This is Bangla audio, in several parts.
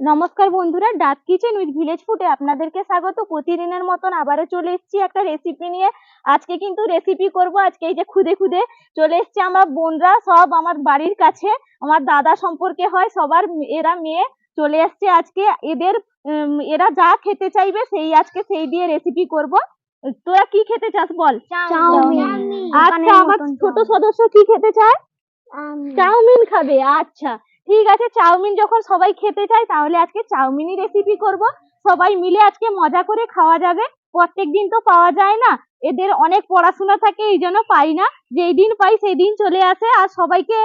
নমস্কার বন্ধুরা ডাক কিচেন উইথ ভিলেজ ফুডে আপনাদেরকে স্বাগত। প্রতিদিনের মতন আবারও চলে এসেছি একটা রেসিপি নিয়ে। আজকে কিন্তু রেসিপি করব আজকে এই যে খুদে খুদে। চলে এসেছে আমার বোনরা সব আমার বাড়ির কাছে। আমার দাদা সম্পর্কে হয় সবার এরা মেয়ে। চলে এসছে আজকে। এদের এরা যা খেতে চাইবে সেই আজকে সেই দিয়ে রেসিপি করব। তোরা কি খেতে চাস বল। আচ্ছা আমার ছোট সদস্য কি খেতে চায়? চাউমিন খাবে আচ্ছা। ঠিক আছে, চাউমিন যখন সবাই খেতে চায়, তাহলে আজকে চাউমিনই রেসিপি করব। সবাই মিলে আজকে মজা করে খাওয়া যাবে। প্রত্যেক দিন তো পাওয়া যায় না। এদের অনেক পড়াশোনা থাকে, এই জন্য পাই না। যেই দিন পাই, সেই দিন চলে আসে। আর সবাইকে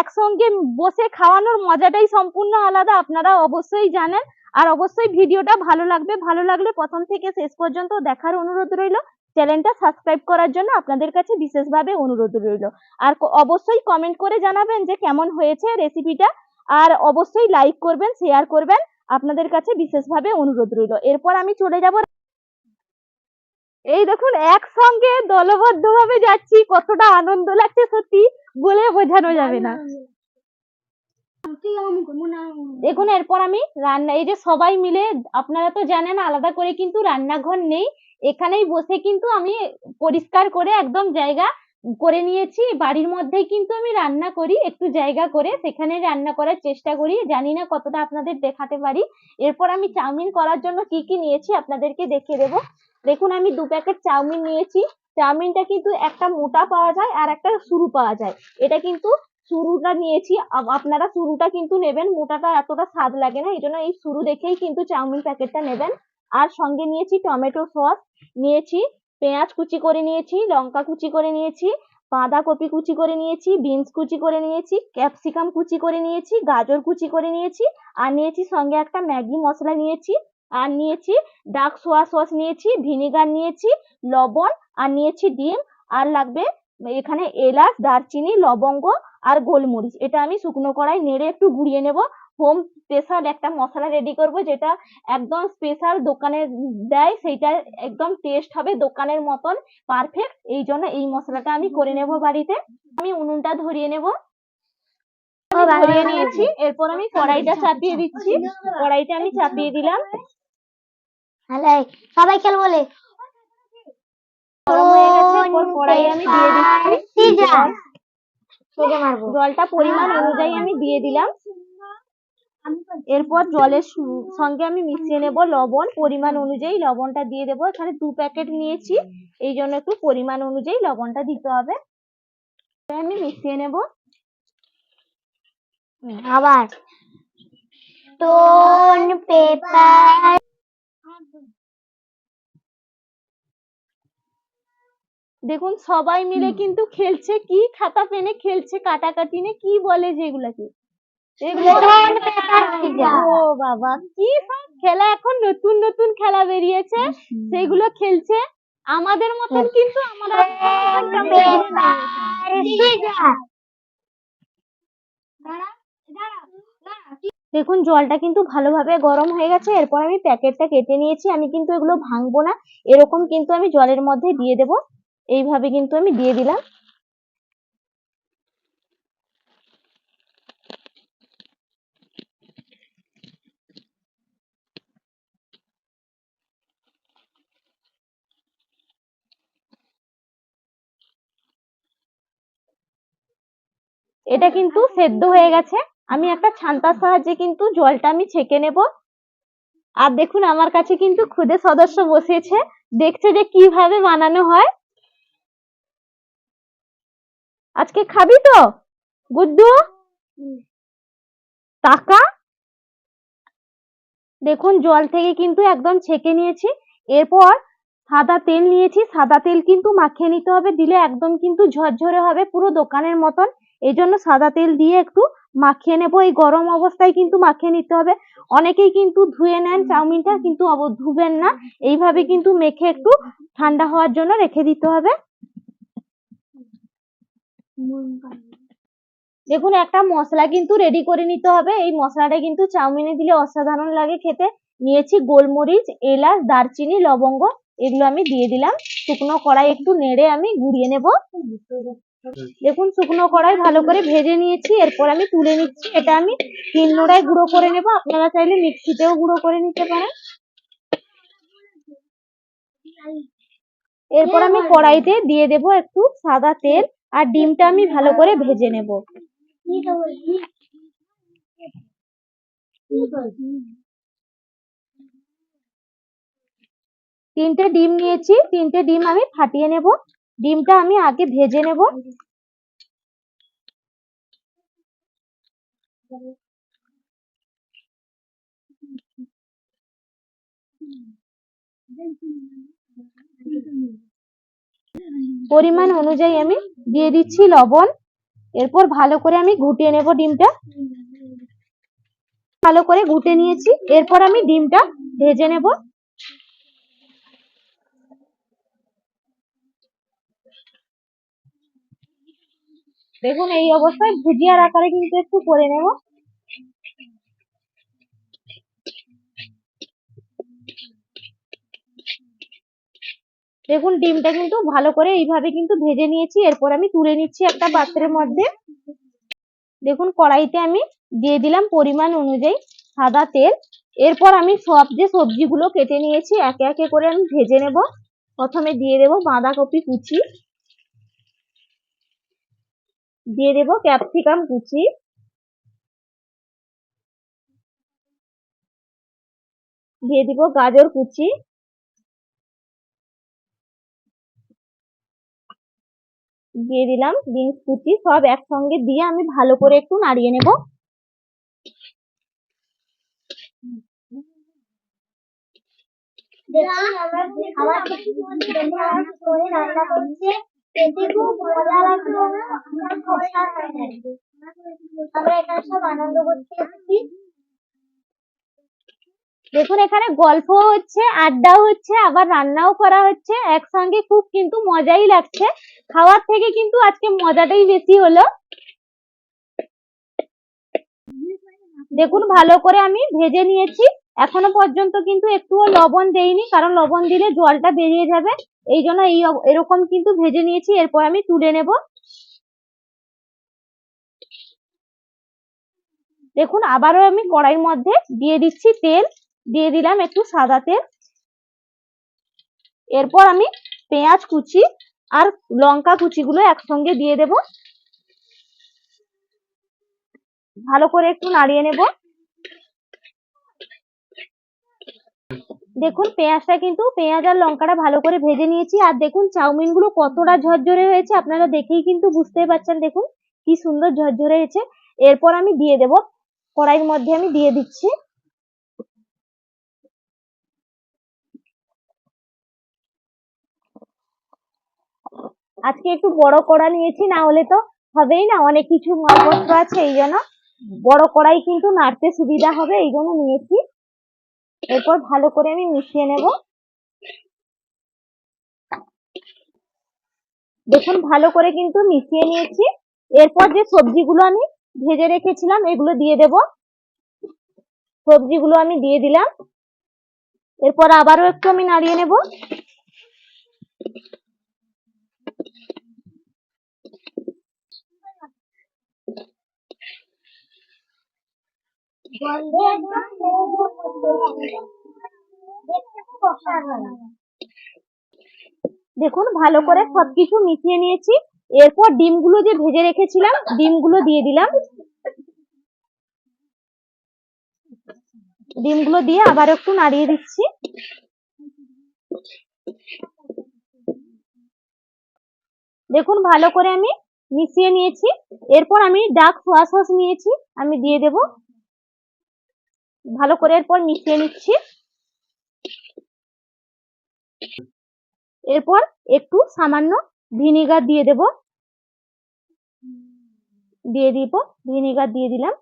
একসঙ্গে বসে খাওয়ানোর মজাটাই সম্পূর্ণ আলাদা, আপনারা অবশ্যই জানেন। আর অবশ্যই ভিডিওটা ভালো লাগবে। ভালো লাগলে প্রথম থেকে শেষ পর্যন্ত দেখার অনুরোধ রইল। চ্যানেলটা সাবস্ক্রাইব করার জন্য আপনাদের কাছে বিশেষভাবে অনুরোধ রইল। আর অবশ্যই কমেন্ট করে জানাবেন যে কেমন হয়েছে রেসিপিটা আর অবশ্যই লাইক করবেন শেয়ার করবেন, আপনাদের কাছে বিশেষভাবে অনুরোধ রইল। এরপর আমি চলে যাব। এই দেখুন, একসঙ্গে দলবদ্ধভাবে যাচ্ছি, কতটা আনন্দ লাগছে সত্যি, বলে বোঝানো যাবে না। দেখুন, এরপর আমি রান্না এই যে সবাই মিলে, আপনারা তো জানেন, আলাদা করে কিন্তু রান্নাঘর নেই। এখানেই বসে কিন্তু আমি পরিষ্কার করে একদম জায়গা করে নিয়েছি। বাড়ির মধ্যেই কিন্তু আমি রান্না করি, একটু জায়গা করে সেখানে রান্না করার চেষ্টা করি। জানি না কতটা আপনাদের দেখাতে পারি। এরপর আমি চাউমিন করার জন্য কি কি নিয়েছি আপনাদেরকে দেখিয়ে দেবো। দেখুন, আমি দু প্যাকেট চাউমিন নিয়েছি। চাউমিনটা কিন্তু একটা মোটা পাওয়া যায় আর একটা সরু পাওয়া যায়। এটা কিন্তু সরুটা নিয়েছি। আপনারা সরুটা কিন্তু নেবেন। মোটাটা এতটা স্বাদ লাগে না। এই জন্য এই সরু দেখেই কিন্তু চাউমিন প্যাকেটটা নেবেন। আর সঙ্গে নিয়েছি টমেটো সস, নিয়েছি পেঁয়াজ কুচি করে নিয়েছি, লঙ্কা কুচি করে নিয়েছি, বাঁধাকপি কুচি করে নিয়েছি, বিনস কুচি করে নিয়েছি, ক্যাপসিকাম কুচি করে নিয়েছি, গাজর কুচি করে নিয়েছি, আর নিয়েছি সঙ্গে একটা ম্যাগি মশলা নিয়েছি, আর নিয়েছি ডার্ক সোয়া সস নিয়েছি, ভিনেগার নিয়েছি, লবণ, আর নিয়েছি ডিম, আর লাগবে এখানে এলাচ, দারচিনি, লবঙ্গ, আর গোলমরিচ। এটা আমি শুকনো কড়াই নেড়ে একটু গুঁড়িয়ে নেব হোম স্পেশাল একটা মশলা রেডি করব যেটা একদম স্পেশাল দোকানে দেয় সেইটা একদম টেস্ট হবে দোকানের মতন পারফেক্ট এই জন্য এই মশলাটা আমি করে নেব বাড়িতে। আমি উনুনটা ধরিয়ে নেব। ধরিয়ে নিয়েছি। এরপর আমি কড়াইটা চাপিয়ে দিচ্ছি। কড়াইটা আমি চাপিয়ে দিলাম। সবাই খেল বলে। কড়াই আমি দিয়ে দিচ্ছি। জলটা পরিমাণ অনুযায়ী আমি দিয়ে দিলাম। এরপর জলের সঙ্গে আমি মিশিয়ে নেব লবণ। পরিমাণ অনুযায়ী লবণটা দিয়ে দেবো। এখানে দু প্যাকেট নিয়েছি। এই জন্য একটু পরিমাণ অনুযায়ী লবণটা দিতে হবে। আমি মিশিয়ে নেব। আবার। টোন পেপার দেখুন সবাই মিলে কিন্তু খেলছে। কি খাতা পেনে খেলছে কাটাকাটি নে কি বলে যেগুলাকে। ও বাবা কি সব খেলা এখন নতুন নতুন খেলা বেরিয়েছে সেগুলো খেলছে। আমাদের মতন কিন্তু আমরা দেখুন জলটা কিন্তু ভালোভাবে গরম হয়ে গেছে। এরপর আমি প্যাকেটটা কেটে নিয়েছি। আমি কিন্তু এগুলো ভাঙবো না। এরকম কিন্তু আমি জলের মধ্যে দিয়ে দেব। এইভাবে কিন্তু আমি দিয়ে দিলাম। এটা কিন্তু সেদ্ধ হয়ে গেছে। আমি একটা ছান্তার সাহায্যে কিন্তু জলটা আমি ছেঁকে নেব। আর দেখুন, আমার কাছে কিন্তু খুদে সদস্য বসেছে। দেখছে যে কীভাবে বানানো হয়। আজকে খাবি তো? গুড্ডু? টাকা? দেখুন, জল থেকে কিন্তু একদম ছেঁকে নিয়েছি। এরপর সাদা তেল নিয়েছি। সাদা তেল কিন্তু মাখিয়ে নিতে হবে। দিলে একদম কিন্তু ঝরঝরে হবে। পুরো দোকানের মতন এই জন্য সাদা তেল দিয়ে একটু মাখিয়ে নেব। এই গরম অবস্থায় কিন্তু মাখিয়ে নিতে হবে। অনেকেই কিন্তু ধুয়ে নেন চাউমিনটা, কিন্তু ধুবেন না। এইভাবে কিন্তু মেখে একটু ঠান্ডা হওয়ার জন্য রেখে দিতে হবে। দেখুন, একটা মশলা কিন্তু রেডি করে নিতে হবে। এই মশলাটা কিন্তু চাউমিনে দিলে অসাধারণ লাগে খেতে। নিয়েছি গোলমরিচ, এলাচ, দারচিনি, লবঙ্গ। এগুলো আমি দিয়ে দিলাম। শুকনো কড়াই একটু নেড়ে আমি গুঁড়িয়ে নেব। দেখুন, শুকনো কড়াই ভালো করে ভেজে নিয়েছি, এরপর আমি তুলে নিচ্ছি। এটা আমি তিন নোড়ায় গুঁড়ো করে নেব। আপনারা চাইলে মিক্সিতেও গুঁড়ো করে নিতে পারেন। এরপর আমি কড়াইতে দিয়ে দেব একটু সাদা তেল আর ডিমটা আমি ভালো করে ভেজে নেব। তিনটে ডিম নিয়েছি, তিনটে ডিম আমি ফাটিয়ে নেব। ডিমটা আমি আগে ভেজে নেব। পরিমাণ অনুযায়ী আমি দিয়ে দিচ্ছি লবণ। এরপর ভালো করে আমি ঘুটিয়ে নেব ডিমটা। ভালো করে ঘুটে নিয়েছি। এরপর আমি ডিমটা ভেজে নেব। দেখুন, এই অবস্থায় ভুজিয়ার আকারে কিন্তু একটু করে নেব। দেখুন, ডিমটা কিন্তু ভালো করে এইভাবে কিন্তু ভেজে নিয়েছি। এরপর আমি তুলে নিচ্ছি একটা পাত্রের মধ্যে। দেখুন, কড়াইতে আমি দিয়ে দিলাম পরিমাণ অনুযায়ী সাদা তেল। এরপর আমি সব যে সবজিগুলো কেটে নিয়েছি, একে একে করে আমি ভেজে নেব। প্রথমে দিয়ে দেব বাঁধাকপি কুচি। দিয়ে দেব ক্যাপসিকাম কুচি দিয়ে দিব গাজর কুচি দিয়ে দিলাম বিনস কুচি সব একসঙ্গে দিয়ে আমি ভালো করে একটু নাড়িয়ে নেব দেখুন আমরা খাবার করে রান্না করছে দেখুন, এখানে গল্প হচ্ছে, আড্ডাও হচ্ছে, আবার রান্নাও করা হচ্ছে। একসঙ্গে খুব কিন্তু মজাই লাগছে। খাওয়ার থেকে কিন্তু আজকে মজাটাই বেশি হলো। দেখুন, ভালো করে আমি ভেজে নিয়েছি। এখনও পর্যন্ত কিন্তু একটুও লবণ দেইনি, কারণ লবণ দিলে জলটা বেরিয়ে যাবে। এই জন্য এই এরকম কিন্তু ভেজে নিয়েছি, এরপর আমি তুলে নেব। দেখুন, আবারও আমি কড়াইয়ের মধ্যে দিয়ে দিচ্ছি তেল, দিয়ে দিলাম একটু সাদা তেল। এরপর আমি পেঁয়াজ কুচি আর লঙ্কা কুচিগুলো একসঙ্গে দিয়ে দেব। ভালো করে একটু নাড়িয়ে নেব। দেখুন, পেঁয়াজটা কিন্তু পেঁয়াজ আর লঙ্কাটা ভালো করে ভেজে নিয়েছি। আর দেখুন চাউমিনগুলো কতটা ঝরঝরে হয়েছে, আপনারা দেখেই কিন্তু বুঝতেই পারছেন। দেখুন, কি সুন্দর ঝরঝরে হয়েছে। এরপর আমি দিয়ে দেব, কড়াইয়ের মধ্যে আমি দিয়ে দিচ্ছি। আজকে একটু বড় কড়া নিয়েছি, না হলে তো হবেই না, অনেক কিছু মালপত্র আছে, এই জন্য। বড় কড়াই কিন্তু নাড়তে সুবিধা হবে, এই জন্য নিয়েছি। এরপর ভালো করে আমি মিশিয়ে নেব। দেখুন, ভালো করে কিন্তু মিশিয়ে নিয়েছি। এরপর যে সবজিগুলো আমি ভেজে রেখেছিলাম, এগুলো দিয়ে দেব। সবজিগুলো আমি দিয়ে দিলাম। এরপর আবারও একটু আমি নাড়িয়ে নেব গন্ধে একদম দেখতে খুব অসাধারণ দেখুন, ভালো করে সবকিছু মিশিয়ে নিয়েছি। এরপর ডিমগুলো যে ভেজে রেখেছিলাম, ডিমগুলো দিয়ে দিলাম। ডিমগুলো দিয়ে আবার একটু নাড়িয়ে দিচ্ছি। দেখুন, ভালো করে আমি মিশিয়ে নিয়েছি। এরপর আমি ডার্ক সোয়া সস নিয়েছি, আমি দিয়ে দেব। ভালো করে এরপর মিশিয়ে নিচ্ছি। এরপর একটু সামান্য ভিনিগার দিয়ে দেব। দিয়ে দিব, ভিনিগার দিয়ে দিলাম।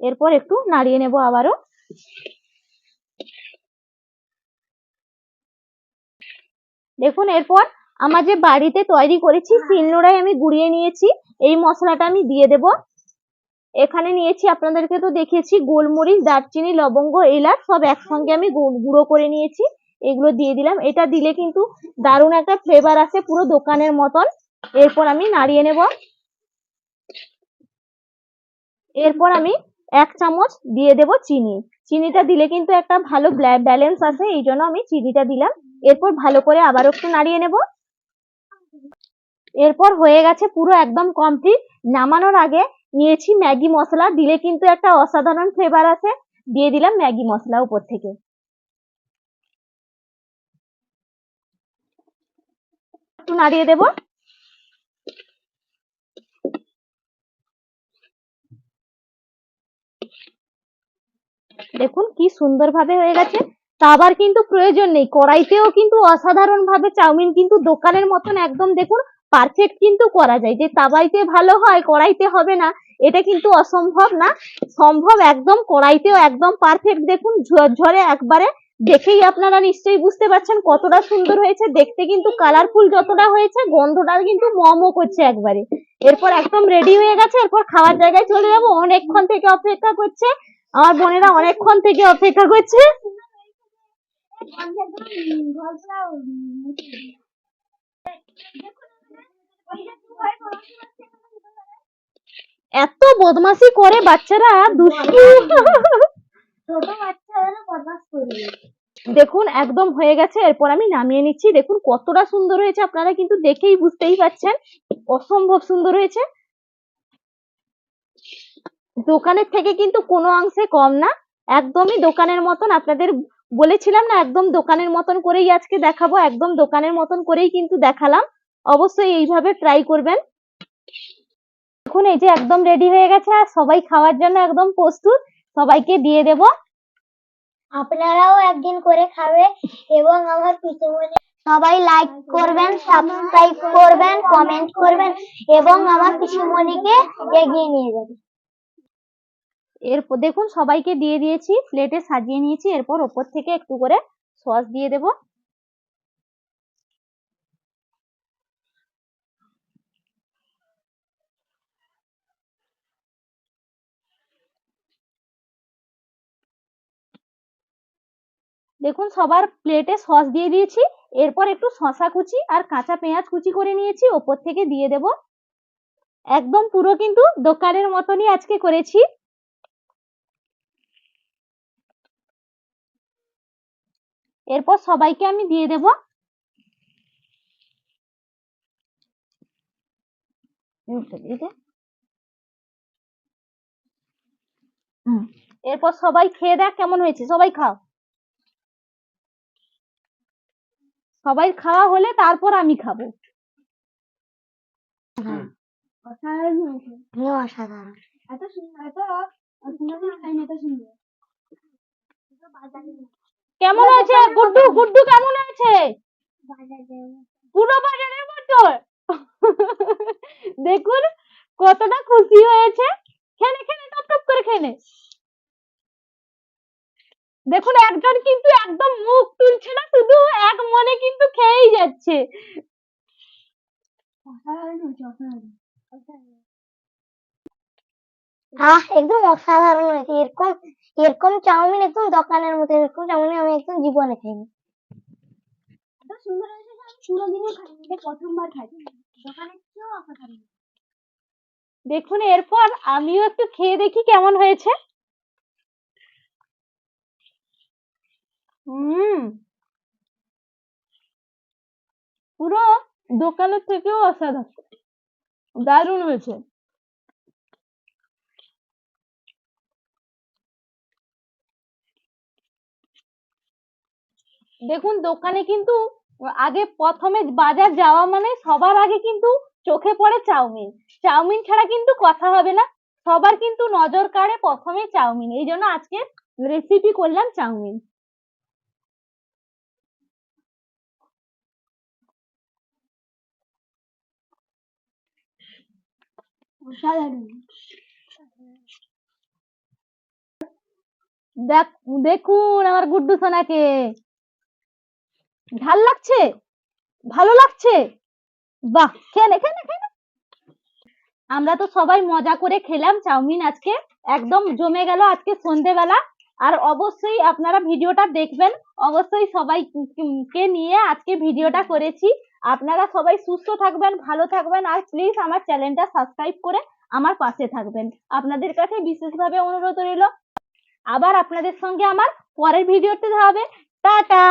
এরপর একটু নাড়িয়ে নেব আবারও। দেখুন, এরপর আমার যে বাড়িতে তৈরি করেছি শিলনোড়ায় আমি গুঁড়িয়ে নিয়েছি। এই মশলাটা আমি দিয়ে দেব। এখানে নিয়েছি, আপনাদেরকে তো দেখিয়েছি, গোলমরিচ, দারচিনি, লবঙ্গ, এলাচ, সব একসঙ্গে আমি গুঁড়ো করে নিয়েছি। এগুলো দিয়ে দিলাম। এটা দিলে কিন্তু দারুণ একটা ফ্লেভার আসে পুরো দোকানের মতন। এরপর আমি নাড়িয়ে নেব। এরপর আমি এক চামচ দিয়ে দেব চিনি। চিনিটা দিলে কিন্তু একটা ভালো ব্যালেন্স আছে এই জন্য আমি চিনিটা দিলাম। এরপর ভালো করে আবার একটু নাড়িয়ে নেব। এরপর হয়ে গেছে পুরো একদম কমপ্লিট নামানোর আগে নিয়েছি ম্যাগি মশলা, দিলে কিন্তু একটা অসাধারণ ফ্লেভার আছে দিয়ে দিলাম ম্যাগি মশলা উপর থেকে। একটু নাড়িয়ে দেব। দেখুন কি সুন্দর ভাবে হয়ে গেছে। তাবার কিন্তু প্রয়োজন নেই। কড়াইতেও কিন্তু অসাধারণ ভাবে চাউমিন কিন্তু দোকানের মতন একদম দেখুন পারফেক্ট কিন্তু করা যায়। যে তাওয়াইতে ভালো হয়, কড়াইতে হবে না, এটা কিন্তু অসম্ভব না। সম্ভব একদম কড়াইতেও একদম পারফেক্ট দেখুন ঝরঝরে একবারে দেখেই আপনারা নিশ্চয়ই বুঝতে পারছেন কতটা সুন্দর হয়েছে। দেখতে কিন্তু কালারফুল যতটা হয়েছে গন্ধটা কিন্তু মমো করছে একবারে। এরপর একদম রেডি হয়ে গেছে, এরপর খাওয়ার জায়গায় চলে যাব। অনেকক্ষণ থেকে অপেক্ষা করছে। আমার বোনেরা অনেকক্ষণ থেকে অপেক্ষা করছে। এত বদমাশি করে বাচ্চারা, দুষ্টু। বদমাস দেখুন, একদম হয়ে গেছে। এরপর আমি নামিয়ে নিচ্ছি। দেখুন, কতটা সুন্দর হয়েছে। আপনারা কিন্তু দেখেই বুঝতেই পারছেন অসম্ভব সুন্দর হয়েছে। দোকানের থেকে কিন্তু কোনো অংশে কম না। একদমই দোকানের মতন। আপনাদের বলেছিলাম না, একদম দোকানের মতন করেই আজকে দেখাবো। একদম দোকানের মতন করেই কিন্তু দেখালাম। অবশ্যই এইভাবে ট্রাই করবেন। দেখুন এই যে একদম রেডি হয়ে গেছে আর সবাই খাওয়ার জন্য একদম প্রস্তুত। সবাইকে দিয়ে দেবো। আপনারাও একদিন করে খাবে এবং আমার পিছনে সবাই লাইক করবেন সাবস্ক্রাইব করবেন কমেন্ট করবেন এবং আমার পিসিমণিকে এগিয়ে নিয়ে যাবেন। এরপর দেখুন সবাইকে দিয়ে দিয়েছি প্লেটে সাজিয়ে নিয়েছি। এরপর ওপর থেকে একটু করে সস দিয়ে দেব। দেখুন, সবার প্লেটে সস দিয়ে দিয়েছি। এরপর একটু শশা কুচি আর কাঁচা পেঁয়াজ কুচি করে নিয়েছি, ওপর থেকে দিয়ে দেব। একদম পুরো কিন্তু দোকানের মতনই আজকে করেছি। এরপর সবাইকে আমি দিয়ে দেব। এরপর সবাই খেয়ে দেখ কেমন হয়েছে। সবাই খাও। সবাই খাওয়া হলে তারপর আমি খাব। অসাধারণ হয়েছে। অসাধারণ। এত সুন্দর এত এত সুন্দর। কেমন আছে? গুড্ডু গুড্ডু কেমন হয়েছে পুরো বাজারের মতো। দেখুন কতটা খুশি হয়েছে। খেলে খেলে টপ টপ করে খেলে দেখুন একজন কিন্তু একদম মুখ তুলছে না শুধু এক মনে কিন্তু খেয়েই যাচ্ছে। আহ একদম অসাধারণ হয়েছে। এরকম এরকম চাউমিন একদম দোকানের মতো এরকম চাউমিন আমি একদম জীবনে খাইনি। এত সুন্দর হয়েছে প্রথমবার খাইছি। দোকানের চেয়েও অসাধারণ। দেখুন এরপর আমিও একটু খেয়ে দেখি কেমন হয়েছে। হুম। পুরো দোকানের থেকেও অসাধারণ। দারুণ হয়েছে। দেখুন, দোকানে কিন্তু আগে প্রথমে বাজার যাওয়া মানে সবার আগে কিন্তু চোখে পড়ে চাউমিন। চাউমিন ছাড়া কিন্তু কথা হবে না। সবার কিন্তু নজর কাড়ে প্রথমে চাউমিন। এই জন্য আজকে রেসিপি করলাম চাউমিন। দেখুন আমার গুড্ডু সোনাকে। ঝাল লাগছে? ভালো লাগছে? বাহ, খেয়ে খেয়ে আমরা তো সবাই মজা করে খেলাম চাউমিন আজকে। একদম জমে গেল আজকে সন্ধেবেলা। আর অবশ্যই আপনারা ভিডিওটা দেখবেন। অবশ্যই সবাই কে নিয়ে আজকে ভিডিওটা করেছি। আপনারা সবাই সুস্থ থাকবেন, ভালো থাকবেন, আর প্লিজ আমার চ্যানেলটা সাবস্ক্রাইব করে আমার পাশে থাকবেন। আপনাদের কাছে বিশেষভাবে অনুরোধ রইল, আবার আপনাদের সঙ্গে আমার পরের ভিডিওতে হবে। টাটা!